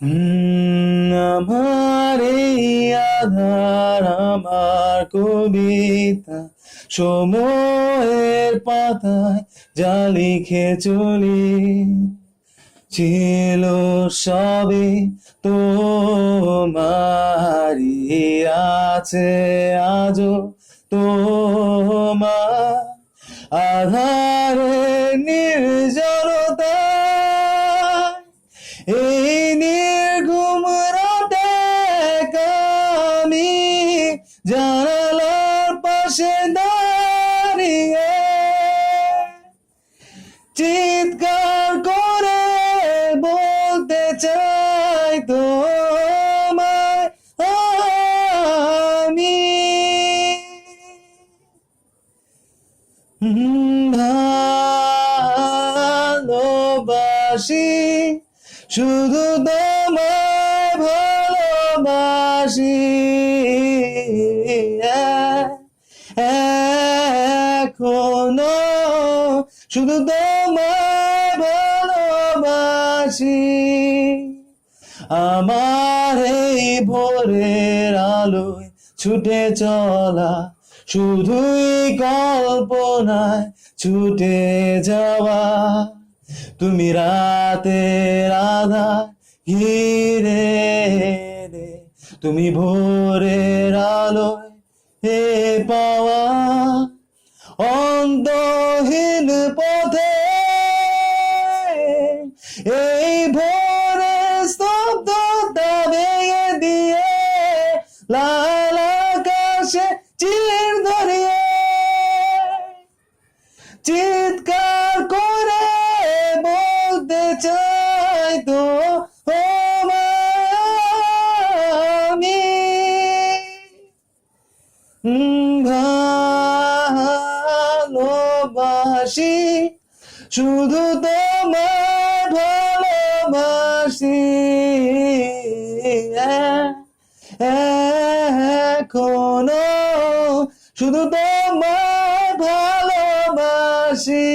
আমার আধার, আমার কবিতা সময়ের পাতায় যা লিখে চলি, ছিল সবে তোমারই, আছে আজও তোমার আধারে নির্জনতা পাশে দাঁড়িয়ে চিৎকার করে বলতে চাই তোমায় আমি। ভালোবাসি শুধু তোমায় ভালোবাসি। এখনও শুধু তোমায় ভালোবাসি। আমার এই ভোরের আলোয় ছুটে চলা শুধুই কল্পনায় ছুটে যাওয়া। তুমি রাতে রাধা ঘিরে তুমি ভোরের আলোয় হে পাওয়া লাল আকাশে চির ধরিয়ে চিৎকার করে বলতে চাই তো আমি ভালোবাসি, শুধু তোমায় ভালোবাসি। এ- এখনও শুধু তোমায় ভালোবাসি।